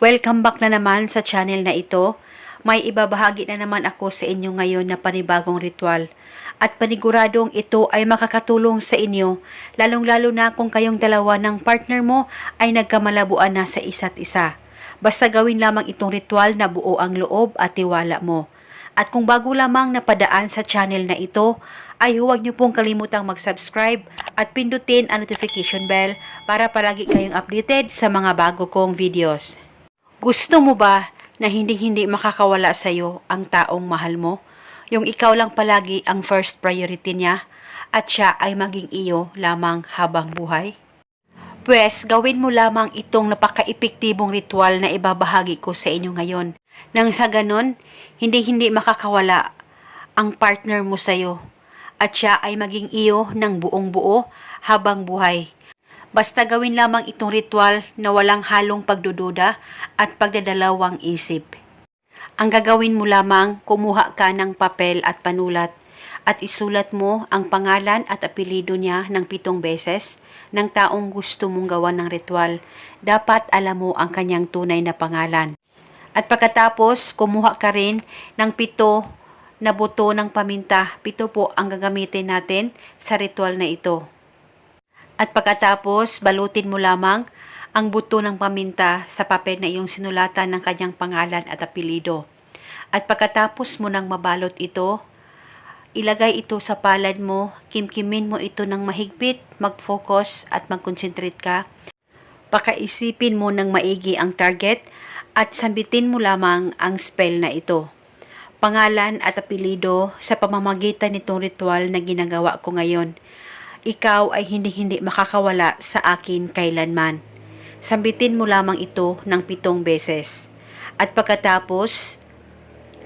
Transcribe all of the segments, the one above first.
Welcome back na naman sa channel na ito. May ibabahagi na naman ako sa inyo ngayon na panibagong ritual. At paniguradong ito ay makakatulong sa inyo, lalong-lalo na kung kayong dalawa ng partner mo ay nagkamalabuan na sa isa't isa. Basta gawin lamang itong ritual na buo ang loob at tiwala mo. At kung bago lamang napadaan sa channel na ito, ay huwag niyo pong kalimutang mag-subscribe at pindutin ang notification bell para palagi kayong updated sa mga bago kong videos. Gusto mo ba na hindi-hindi makakawala sa iyo ang taong mahal mo? Yung ikaw lang palagi ang first priority niya at siya ay maging iyo lamang habang buhay? Pwes, gawin mo lamang itong napaka-epektibong ritual na ibabahagi ko sa inyo ngayon. Nang sa ganon, hindi-hindi makakawala ang partner mo sa iyo at siya ay maging iyo ng buong buo habang buhay. Basta gawin lamang itong ritual na walang halong pagdududa at pagdadalawang isip. Ang gagawin mo lamang, kumuha ka ng papel at panulat at isulat mo ang pangalan at apelido niya ng pitong beses ng taong gusto mong gawan ng ritual. Dapat alam mo ang kanyang tunay na pangalan. At pagkatapos, kumuha ka rin ng pito na buto ng paminta. Pito po ang gagamitin natin sa ritual na ito. At pagkatapos, balutin mo lamang ang buto ng paminta sa papel na iyong sinulatan ng kanyang pangalan at apelido. At pagkatapos mo nang mabalot ito, ilagay ito sa palad mo, kimkimin mo ito ng mahigpit, mag-focus at mag-concentrate ka. Pakaisipin mo ng maigi ang target at sambitin mo lamang ang spell na ito. Pangalan at apelido sa pamamagitan nitong ritual na ginagawa ko ngayon ikaw ay hindi-hindi makakawala sa akin kailanman. Sambitin mo lamang ito ng pitong beses. At pagkatapos,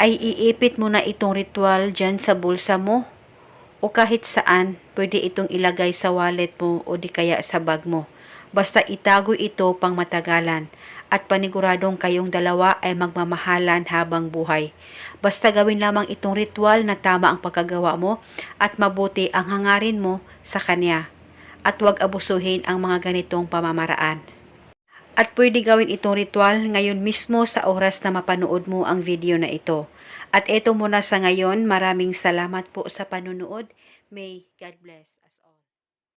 ay iipit mo na itong ritual dyan sa bulsa mo o kahit saan pwede itong ilagay sa wallet mo o di kaya sa bag mo. Basta itago ito pang matagalan at paniguradong kayong dalawa ay magmamahalan habang buhay. Basta gawin lamang itong ritual na tama ang pagkagawa mo at mabuti ang hangarin mo sa kanya. At huwag abusuhin ang mga ganitong pamamaraan. At pwede gawin itong ritual ngayon mismo sa oras na mapanood mo ang video na ito. At ito muna sa ngayon, maraming salamat po sa panunood. May God bless.